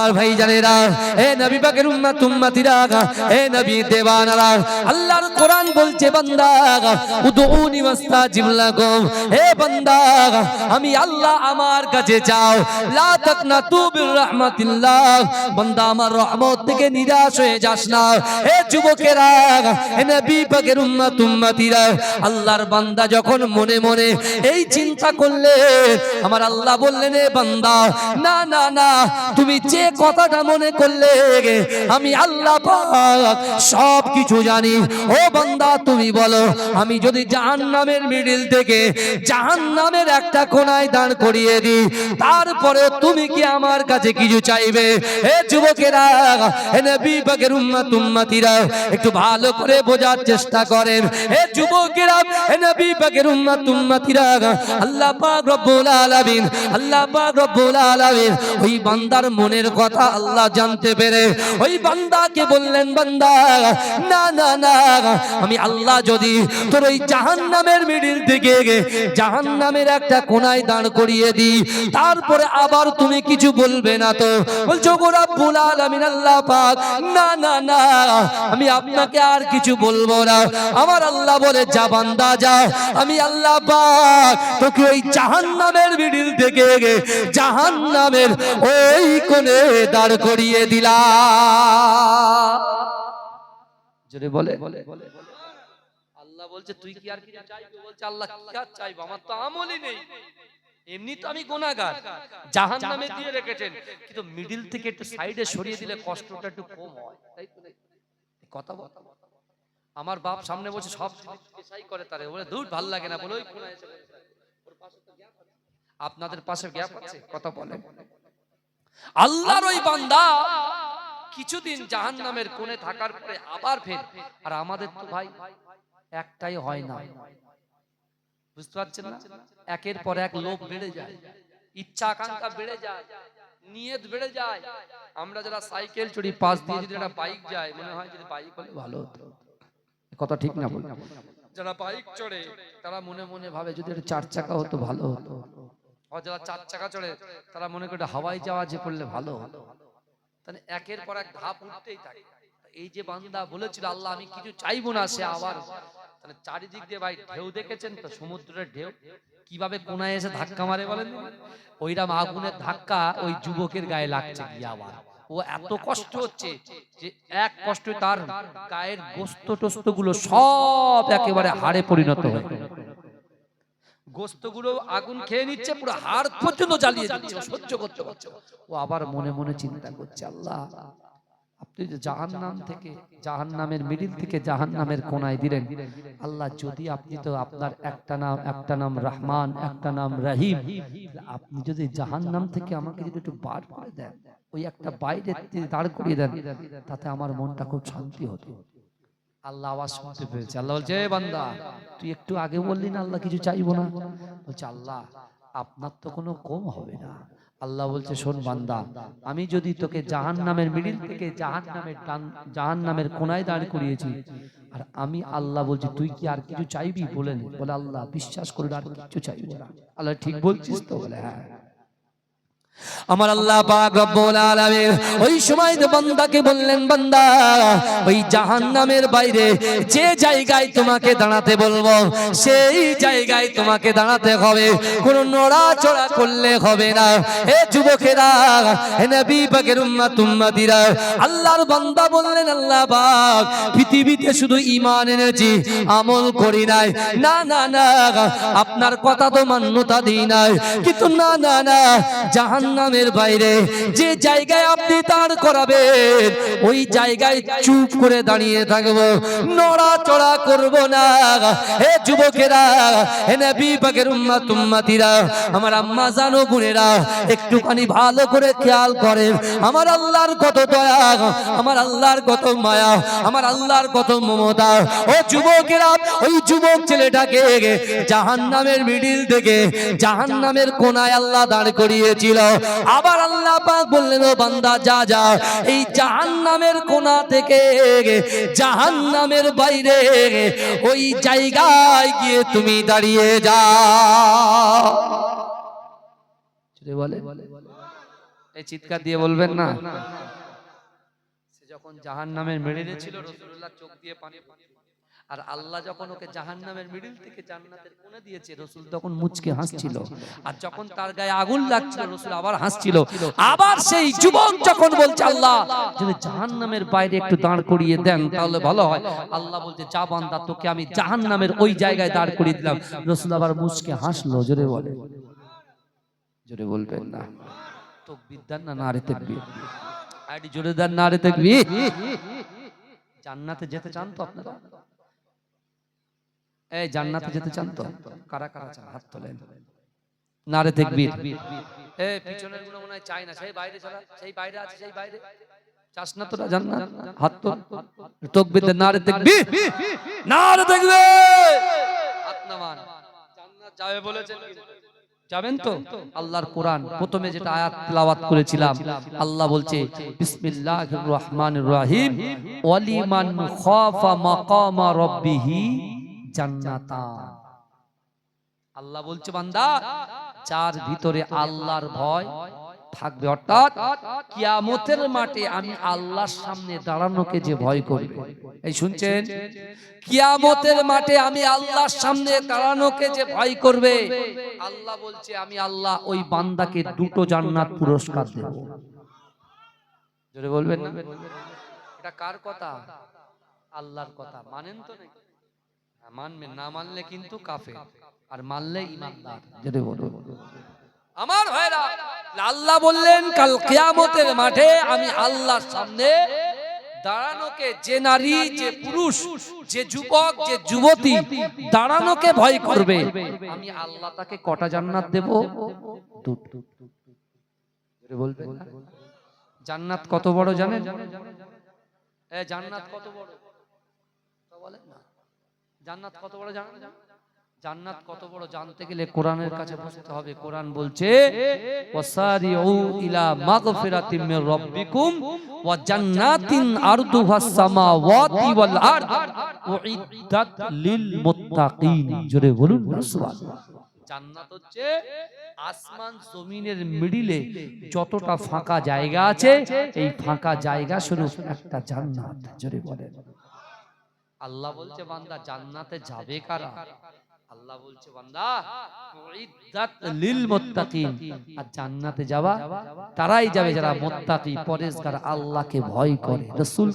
আর ভাই জানেরা এ নবী পাকের উম্মত উম্মতিরা, এ নবী দেওয়ানারা, আল্লাহর কোরআন বলছে, বান্দা উদউনি হে বান্দা, আমি আল্লাহ আমার কাছে চাও, লা রাহমাতিল্লাহ, বান্দা, আমার রহমত থেকে নিরাশ হয়ে যাস না, হে যুবকেরা, হে নবী পাকের উম্মত উম্মতিরা, আল্লাহর বান্দা যখন মনে মনে এই চিন্তা করলে, আমার আল্লাহ বললেন এ বান্দা, না না না, তুমি যে কথাটা মনে করলে আমি আল্লাহ সব কিছু জানি। ও বান্দা, তুমি বলো, আমি যদি জাহান্নামের মিডিল থেকে জাহান্নামের একটা কোনায় দাঁড় করিয়ে দিই তারপরে তুমি কি আমার কাছে কিছু চাইবে? হে যুবকেরা, হে নবী একটু ভালো করে বোঝার চেষ্টা করেন। হে যুবকেরা, হে নবী পাকের উম্মত আল্লাহ পাক রব্বুল আলামিন, আল্লাহ পাক রব্বুল আলামিন, ওই বান্দার মনের কথা আল্লাহ জানতে পেরে ওই বান্দাকে বললেন, বান্দা, না না না, আমি আল্লাহ যদি তোর ওই জাহান্নামের মিডিল থেকে জাহান্নামের একটা কোনায় দাঁড় করিয়ে দিই, তারপরে আবার তুমি কিছু বলবে না তো? বলছো গো রাব্বুল আলামিন, আল্লাহ পাক, না না না, আমি আপনাকে আর কিছু বলব না। আমার আল্লাহ বলে, যা বান্দা, যা, আমি আল্লাহ পাক তোকে ওই জাহান জাহান্নামের মিডিল থেকে জাহান্নামের ওই কোণে দাঁড় করিয়ে দিলা। জোরে বলে। আল্লাহ বলছে, তুই কি আর কিছু চাইবি? বলছে, আল্লাহ কি আর চাইব? আমার তো আমলই নেই। এমনি তো আমি গুনাহগার। জাহান্নামে দিয়ে রেখেছেন। কিন্তু মিডিল থেকে একটু সাইডে সরিয়ে দিলে কষ্টটা একটু কম হয়। তাই তো নাকি? কথা বল। আমার বাপ সামনে বসে সব পেশাই করে তারে। বলে দূর ভালো লাগে না। বলে, ওই। আপনাদের পাশে গ্যাপ আছে? কথা বলেন। আল্লাহর ওই বান্দা কিছুদিন জাহান্নামের কোণে থাকার পরে আবার ফের আর আমাদের তো ভাই একটাই হয় না। বুঝতে পারছেন না? একের পর এক লোভ বেড়ে যায় ইচ্ছা আকাঙ্ক্ষা বেড়ে যায় নিয়ত বেড়ে যায়। আমরা যারা সাইকেল চড়ি পাশ দিয়ে যদি একটা বাইক যায় মনে হয় যদি বাইক হলে ভালো হতো। কথা ঠিক না বল? যারা বাইক চড়ে তারা মনে মনে ভাবে যদি একটা চার চাকা হতো ভালো হতো। আর যারা চার চাকা চড়ে, তারা মনে করে হাওয়াই যাওয়া যে করলে ভালো তাহলে একের পর এক ধাপ উঠতেই থাকে। এই যে বান্দা বলেছিল, আল্লাহ, আমি কিছু চাইব না, সে আবার তাহলে চারিদিক দিয়ে ভাই ঢেউ দেখেছেন তো, সমুদ্রের ঢেউ? কীভাবে কোনায় এসে ধাক্কা মারে বলেন ওইরাম আগুনের ধাক্কা ওই যুবকের গায়ে লাগছে গিয়ে আবার। ও এত কষ্ট হচ্ছে যে এক কষ্ট তার গায়ের গোস্ত টোস্তগুলো সব একেবারে হাড়ে পরিণত হয়ে। গোস্তগুলো আগুন খেয়ে নিচ্ছে পুরো হাড় পর্যন্ত জ্বালিয়ে দিচ্ছে সহ্য করতে পারছে ও আবার মনে মনে চিন্তা করছে আল্লাহ আপনি যে জাহান্নাম থেকে জাহান্নামের মিডিল থেকে জাহান্নামের কোনায় দিলেন আল্লাহ যদি আপনি তো আপনার একটা নাম একটা নাম রহমান একটা নাম রহিম আপনি যদি জাহান্নাম থেকে আমাকে যদি একটু বার করে দেন ওই একটা বাইরে দাঁড় করিয়ে দেন তাতে আমার মনটা খুব শান্তি হতো। আল্লাহ আওয়াজ শুনতে পেয়েছে। আল্লাহ বলছে "এ বান্দা তুই একটু আগে বললি না আল্লাহ কিছু চাইব না? বলছে আল্লাহ আপনার তো কোনো কম হবে না। আল্লাহ বলছে শোন বান্দা আমি যদি তোকে জাহান নামের মিডিল থেকে জাহান নামের জাহান নামের কোনায় দাঁড় করিয়েছি। আর আমি আল্লাহ বলছি তুই কি আর কিছু চাইবি? বলেন বলে আল্লাহ বিশ্বাস করে আর কিছু চাইব না। আল্লাহ ঠিক বলছিস তো বলে হ্যাঁ। আমার আল্লাহ পাক রব্বুল আলামিন ওই সময় বান্দাকে বললেন, বান্দা, ওই জাহান্নামের বাইরে যে জায়গায় তোমাকে দাঁড়াতে বলব, সেই জায়গায় তোমাকে দাঁড়াতে হবে। কোনো নড়াচড়া করলে হবে না। হে যুবকেরা, হে নবী পাকের উম্মত, উম্মতিরা, আল্লাহর বান্দা বললেন, আল্লাহ পাক, পৃথিবীতে শুধু ঈমান এনেছি, আমল করি নাই। না না না, আপনার কথা তো মান্যতা দিই নাই। কিন্তু না না না জাহান্নামের বাইরে যে জায়গায় আপনি দাঁড় করাবেন, ওই জায়গায় চুপ করে দাঁড়িয়ে থাকব, নড়াচড়া করব না। হে যুবকেরা, হে নবী পাকের উম্মাত উম্মাতিরা, আমার আম্মা জানো, বোনেরা, একটুখানি ভালো করে খেয়াল করেন। আমার আল্লাহর কত দয়া, আমার আল্লাহর কত মায়া, আমার আল্লাহর কত মমতা। ও যুবকেরা, ওই যুবক ছেলেটাকে জাহান্নামের মিডিল থেকে জাহান্নামের কোনায় আল্লাহ দাঁড় করিয়েছিল। আবার আল্লাহ পাক বললেন, ও বান্দা, যা যা। এই জাহান্নামের কোনা থেকে জাহান্নামের বাইরে ওই জায়গায় গিয়ে তুমি দাঁড়িয়ে যাও। বলে। এই চিৎকার দিয়ে বলবেন না। সে যখন জাহান নামের মিডিলে ছিল, রসুল্লাহ চোখ দিয়ে পানি আর আল্লাহ যখন ওকে জাহান নামের মিডিল থেকে জান্নাতের কোণে দিয়েছে রসুল তখন মুচকে হাসছিল। আর যখন তার গায়ে আগুন লাগছিল রসুল আবার হাসছিল। আবার সেই যুবক যখন বলছে আল্লাহ যদি জাহান নামের বাইরে একটু দাঁড় করিয়ে দেন তাহলে ভালো হয়। আল্লাহ বলছে যা বান্দা তোকে আমি জাহান নামের ওই জায়গায় দাঁড় করিয়ে দিলাম। রসুল আবার মুচকে হাসলো জোরে বলে। জোরে বলবেন না। তকবির দেন না নারে তকবির? আইডি জোরে দেন নারে তকবির। জান্নাতে যেতে চান তো আপনারা? এই জান্নাতে যেতে চান তো? কারা কারা চান? হাত তোলেন। নারে এ পিছনেরগুলো মনে হয় চাই না। সেই বাইরে চলা সেই বাইরে আছে সেই বাইরে। চাস না তোরা জান্নাত? হাত তোল। দেন নারে তকবির নারে তকবির হাত নামান। জান্নাত যাবে বলেছেন। যাবেন তো? আল্লাহর কোরআন। প্রথমে যেটা আয়াত তেলাওয়াত করেছিলাম আল্লাহ বলছে বিসমিল্লাহির রহমানির রহিম। ওয়ালিমান খাফা মাকামা রাব্বিহি আল্লাহ বলছে, বান্দা, যার ভিতরে আল্লাহর ভয় থাকবে, অর্থাৎ কিয়ামতের মাঠে আমি আল্লাহর সামনে দাঁড়ানোকে যে ভয় করবে। এই শুনছেন? কিয়ামতের মাঠে আমি আল্লাহর সামনে দাঁড়ানোকে যে ভয় করবে। আল্লাহ বলছে, আমি আল্লাহ ওই বান্দাকে দুটো জান্নাত পুরস্কার দেব। জোরে বলবেন না? এটা কার কথা? আল্লাহর কথা। মানেন তো নাকি? মানবেন না মানলে কিন্তু কাফে আর মানলে ইমানদার। জোরে বলুন। আমার ভাইরা আল্লাহ বললেন কাল কিয়ামতের মাঠে আমি আল্লাহর সামনে দাঁড়ানোকে যে নারী যে পুরুষ যে যুবক যে যুবতী দাঁড়ানোকে ভয় করবে আমি আল্লাহ তাকে কটা জান্নাত দেব? বলবেন। জান্নাত কত বড় জানেন? জান্নাত কত বড়? বলেন না। জান্নাত কত বড় জানেন জান্নাত কত বড় জানতে গেলে কোরআনের কাছে বসতে হবে। কোরআন বলছে, ওয়াসারিউ ইলা মাগফিরাতিম মির রাব্বিকুম ওয়া জান্নাতিন আরদুহাস সামাওয়াতি ওয়াল আরদ। উইদ্দাত লিল মুত্তাকিন। জোরে বলুন না সুবহানাল্লাহ জান্নাত হচ্ছে আসমান জমিনের মিডিলে যতটা ফাঁকা জায়গা আছে, এই ফাঁকা জায়গা স্বরূপ একটা জান্নাত। জোরে বলেন। আল্লাহ বলছে, বান্দা জান্নাতে যাবে কারা? আল্লাহ বলছে, বান্দা, উইদ্দাত লিল মুত্তাকিন। আর জান্নাতে যাওয়া, তারাই যাবে যারা মুত্তাকি পরেশগার আল্লাহকে ভয় করে। রাসূল